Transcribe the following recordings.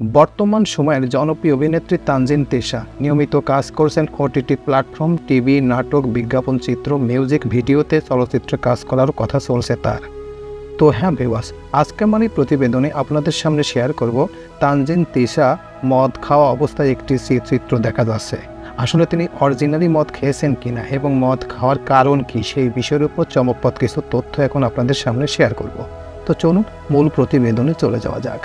বর্তমান সময়ের জনপ্রিয় অভিনেত্রী তানজিন তিশা নিয়মিত কাজ করছেন ওটিটি প্ল্যাটফর্ম টিভি নাটক, বিজ্ঞাপন, চিত্র মিউজিক ভিডিওতে চলচ্চিত্রে কাজ করার কথা চলছে তার। তো হ্যাঁ বেওয়াস আজকে আমার এই প্রতিবেদনে আপনাদের সামনে শেয়ার করব তানজিন তিশা মদ খাওয়া অবস্থায় একটি চিত্র দেখা যাচ্ছে। আসলে তিনি অরিজিনালি মদ খেয়েছেন কিনা এবং মদ খাওয়ার কারণ কি সেই বিষয়ের উপর চমকপথ কিছু তথ্য এখন আপনাদের সামনে শেয়ার করব। তো চলুন মূল প্রতিবেদনে চলে যাওয়া যাক।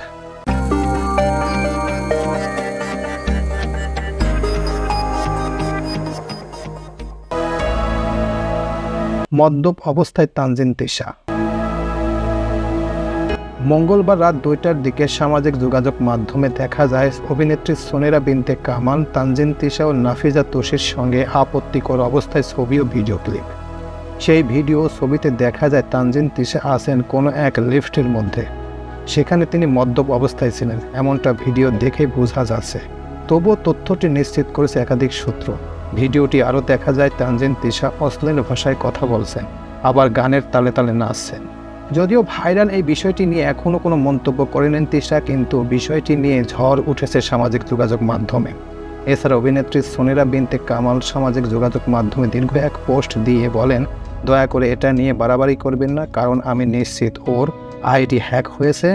মদ্যপ অবস্থায় তানজিন তিশা। মঙ্গলবার রাত দুইটার দিকে সামাজিক যোগাযোগ মাধ্যমে দেখা যায় অভিনেত্রী সোনেরা বিনতে কামাল, তানজিন তিশা ও নাফিজা তোষের সঙ্গে আপত্তিকর অবস্থায় ছবি ও ভিডিও ক্লিপ। সেই ভিডিও ছবিতে দেখা যায় তানজিন তিশা আছেন কোনো এক লিফটের মধ্যে। সেখানে তিনি মদ্যপ অবস্থায় ছিলেন, এমনটা ভিডিও দেখে বোঝা যাচ্ছে। তবুও তথ্যটি নিশ্চিত করেছে একাধিক সূত্র। ভিডিওটি আরও দেখা যায় তানজিন তিশা অশ্লীল ভাষায় কথা বলছেন, আবার গানের তালে তালে নাচছেন। যদিও ভাইরাল এই বিষয়টি নিয়ে এখনও কোনো মন্তব্য করেননি তিশা, কিন্তু বিষয়টি নিয়ে ঝড় উঠেছে সামাজিক যোগাযোগ মাধ্যমে। এছাড়া অভিনেত্রী সোনেরা বিনতে কামাল সামাজিক যোগাযোগ মাধ্যমে দীর্ঘ এক পোস্ট দিয়ে বলেন, দয়া করে এটা নিয়ে বাড়াবাড়ি করবেন না, কারণ আমি নিশ্চিত ওর আইডি হ্যাক হয়েছে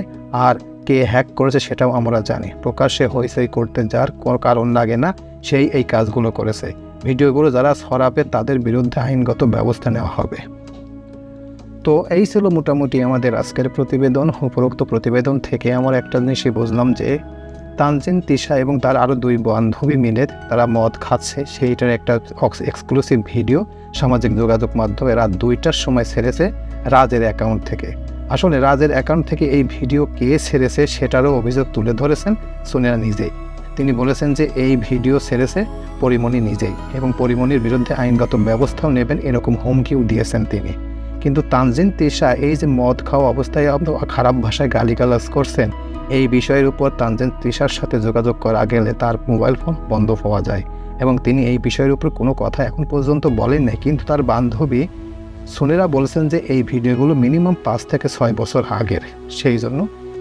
আর কে হ্যাক করেছে সেটাও আমরা জানি। প্রকাশ্যে হইচই করতে যার কারণ লাগে না, সেই এই কাজগুলো করেছে। ভিডিওগুলো যারা ছড়াবে তাদের বিরুদ্ধে আইনগত ব্যবস্থা নেওয়া হবে। তো এই ছিল মোটামুটি আমাদের আজকের প্রতিবেদন, উপরোক্ত প্রতিবেদন থেকে আমার একটা জিনিসই বুঝলাম যে, তানজিন, তিশা এবং তার আরও দুই বান্ধবী মিলে তারা মদ খাচ্ছে। সেইটার একটা এক্সক্লুসিভ ভিডিও সামাজিক যোগাযোগ মাধ্যমে রাত দুইটার সময় ছেড়েছে রাজের অ্যাকাউন্ট থেকে। আসলে রাজের অ্যাকাউন্ট থেকে এই ভিডিও কে ছেড়েছে সেটারও অভিযোগ তুলে ধরেছেন সোনিয়া নিজেই। তিনি বলেছেন যে এই ভিডিও ছেড়েছে পরিমণি নিজেই এবং পরিমণির বিরুদ্ধে আইনগত ব্যবস্থাও নেবেন এরকম হুমকিও দিয়েছেন তিনি। কিন্তু তানজিন তিশা এই যে মদ খাওয়া অবস্থায় খারাপ ভাষায় গালিগালাজ করছেন, এই বিষয়ের উপর তানজিন তিশার সাথে যোগাযোগ করা গেলে তার মোবাইল ফোন বন্ধ পাওয়া যায় এবং তিনি এই বিষয়ের উপর কোনো কথা এখন পর্যন্ত বলেন নাই। কিন্তু তার বান্ধবী সোনেরা বলছেন যে এই ভিডিওগুলো মিনিমাম পাঁচ থেকে ছয় বছর আগের। সেই জন্য